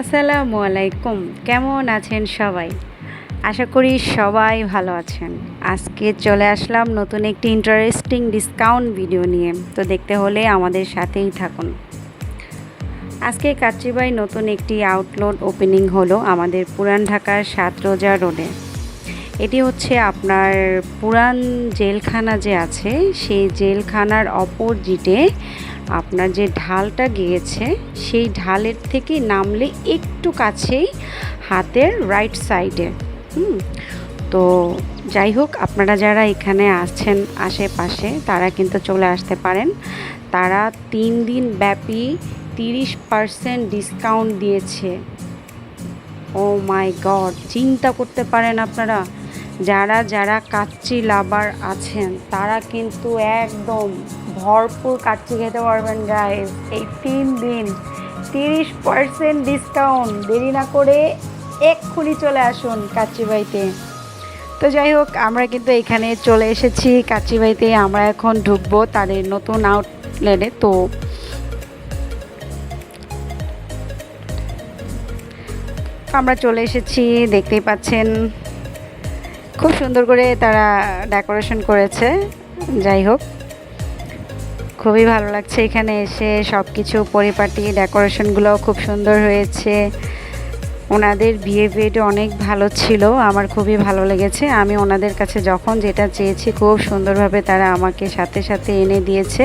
আসসালামু আলাইকুম। কেমন আছেন সবাই? আশা করি সবাই ভালো আছেন। আজকে চলে আসলাম নতুন একটি ইন্টারেস্টিং ডিসকাউন্ট ভিডিও নিয়ে। তো দেখতে হলে আমাদের সাথেই থাকুন। আজকে কাচ্চিবাই নতুন একটি আউটলোড ওপেনিং হলো আমাদের পুরান ঢাকার সাত রোজা রোডে এটি হচ্ছে আপনার পুরান জেলখানা যে আছে, সেই জেলখানার অপোজিটে আপনার যে ঢালটা গিয়েছে, সেই ঢালের থেকে নামলে একটু কাছেই হাতের রাইট সাইডে হুম? তো যাই হোক, আপনারা যারা এখানে আছেন আশেপাশে, তারা কিন্তু চলে আসতে পারেন। তারা তিন দিন ব্যাপী তিরিশ পার্সেন্ট ডিসকাউন্ট দিয়েছে। ও মাই গড চিন্তা করতে পারেন আপনারা। যারা যারা কাচ্চি লাভার আছেন, তারা কিন্তু একদম ভরপুর কাচ্চি খেতে পারবেন গাইস এই তিন দিন তিরিশ পার্সেন্ট ডিসকাউন্ট দেরি না করে এক্ষুনি চলে আসুন কাচ্চি বাড়িতে। তো যাই হোক, আমরা কিন্তু এখানে চলে এসেছি কাচ্চি বাড়িতে। আমরা এখন ঢুকবো তাদের নতুন আউটলেটে তো আমরা চলে এসেছি, দেখতেই পাচ্ছেন। খুব সুন্দর করে তারা ডেকোরেশন করেছে। যাই হোক, খুবই ভালো লাগছে এখানে এসে। সব কিছু পরিপাটি, ডেকোরেশনগুলোও খুব সুন্দর হয়েছে। ওনাদের বিহেভিয়ারটা অনেক ভালো ছিল, আমার খুবই ভালো লেগেছে। আমি ওনাদের কাছে যখন যেটা চেয়েছি, খুব সুন্দরভাবে তারা আমাকে সাথে সাথে এনে দিয়েছে।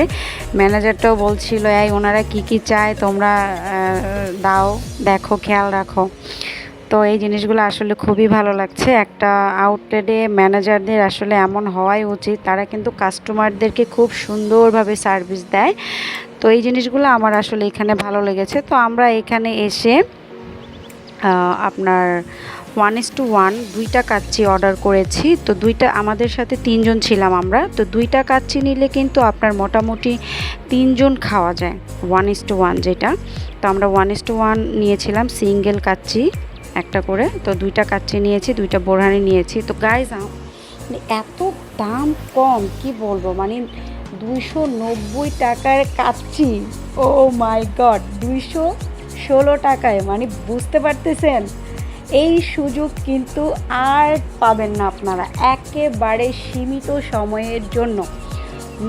ম্যানেজারটাও বলছিল, এই, ওনারা কি কি চায় তোমরা দাও, দেখো, খেয়াল রাখো। তো এই জিনিসগুলো আসলে খুবই ভালো লাগছে। একটা আউটলেটে ম্যানেজারদের আসলে এমন হওয়াই উচিত। তারা কিন্তু কাস্টমারদেরকে খুব সুন্দরভাবে সার্ভিস দেয়। তো এই জিনিসগুলো আমার আসলে এখানে ভালো লেগেছে। তো আমরা এখানে এসে আপনার ওয়ান ইস টু ওয়ান দুইটা কাচ্চি অর্ডার করেছি। তো দুইটা, আমাদের সাথে তিনজন ছিলাম আমরা। তো দুইটা কাচ্চি নিলে কিন্তু আপনার মোটামুটি তিনজন খাওয়া যায়। ওয়ান ইস টু ওয়ান যেটা। তো আমরা ওয়ান ইস টু ওয়ান নিয়েছিলাম সিঙ্গেল কাচ্চি। একটা করে। তো দুইটা কাচ্চি নিয়েছি, দুইটা বোরহানি নিয়েছি। তো গাইজ মানে এত দাম কম, কি বলব? মানে দুইশো নব্বই টাকার কাচ্চি। ও মাই গড দুইশো ষোলো টাকায় মানে বুঝতে পারতেছেন? এই সুযোগ কিন্তু আর পাবেন না আপনারা, একেবারে সীমিত সময়ের জন্য।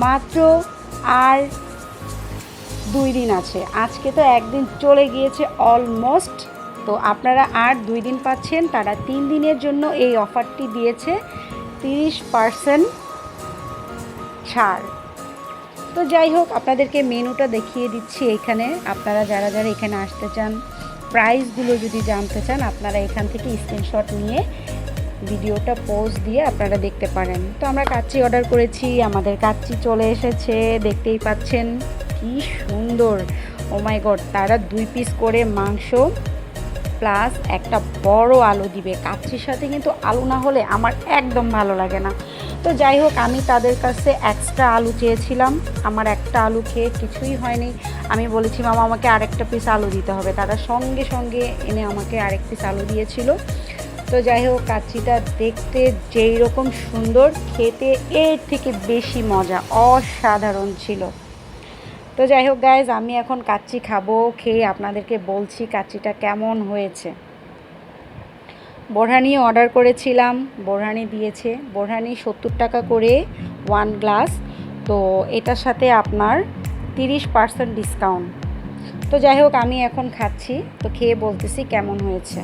মাত্র আর দুই দিন আছে। আজকে তো একদিন চলে গিয়েছে অলমোস্ট তো আপনারা আর দুই দিন পাচ্ছেন, তারা তিন দিনের জন্য এই অফারটি দিয়েছে, তিরিশ পারসেন্ট ছাড়। তো যাই হোক, আপনাদেরকে মেনুটা দেখিয়ে দিচ্ছি এখানে। আপনারা যারা যারা এখানে আসতে চান, প্রাইসগুলো যদি জানতে চান, আপনারা এখান থেকে স্ক্রিনশট নিয়ে ভিডিওটা পোস্ট দিয়ে আপনারা দেখতে পারেন। তো আমরা কাচ্চি অর্ডার করেছি, আমাদের কাচ্চি চলে এসেছে, দেখতেই পাচ্ছেন কি সুন্দর। ও মাই গড তারা দুই পিস করে মাংস প্লাস একটা বড় আলু দিবে। কাচ্চির সাথে কিন্তু আলু না হলে আমার একদম ভালো লাগে না। তো যাই হোক, আমি তাদের কাছে এক্সট্রা আলু চেয়েছিলাম। আমার একটা আলু খেয়ে কিছুই হয়নি। আমি বলেছি, মামা, আমাকে আরেকটা পিস আলু দিতে হবে। তারা সঙ্গে সঙ্গে এনে আমাকে আরেক পিস আলু দিয়েছিল। তো যাই হোক কাচ্চিটা দেখতে যেই রকম সুন্দর, খেতে এর থেকে বেশি মজা, অসাধারণ ছিল। তো যাই হোক গাইজ আমি এখন কাচ্চি খাব, খেয়ে আপনাদেরকে বলছি কাচ্চিটা কেমন হয়েছে। বোরহানি অর্ডার করেছিলাম, বোরহানি দিয়েছে। বোরহানি সত্তর টাকা করে ওয়ান গ্লাস তো এটার সাথে আপনার তিরিশ পার্সেন্ট ডিসকাউন্ট তো যাই হোক, আমি এখন খাচ্ছি, তো খেয়ে বলতেছি কেমন হয়েছে।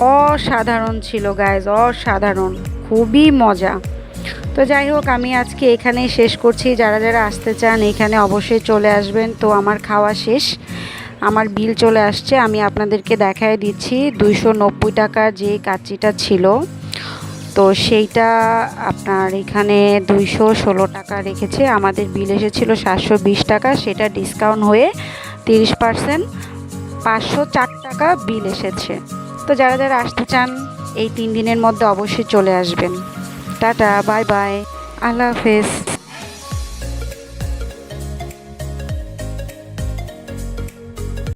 অসাধারণ ছিল গাইজ অসাধারণ, খুবই মজা। তো যাই হোক, আমি আজকে এখানেই শেষ করছি। যারা যারা আসতে চান, এখানে অবশ্যই চলে আসবেন। তো আমার খাওয়া শেষ। আমার বিল চলে আসছে, আমি আপনাদেরকে দেখায় দিচ্ছি। দুইশো নব্বই টাকার যে কাচিটা ছিল, তো সেইটা আপনার এখানে দুইশো ষোলো টাকা রেখেছে। আমাদের বিল এসেছিল সাতশো বিশ টাকা, সেটা ডিসকাউন্ট হয়ে তিরিশ পার্সেন্ট পাঁচশো চার টাকা বিল এসেছে। তো যারা যারা আসতে চান, এই তিন দিনের মধ্যে অবশ্যই চলে আসবেন। Tata, bye bye. আল্লাহ হাফেজ।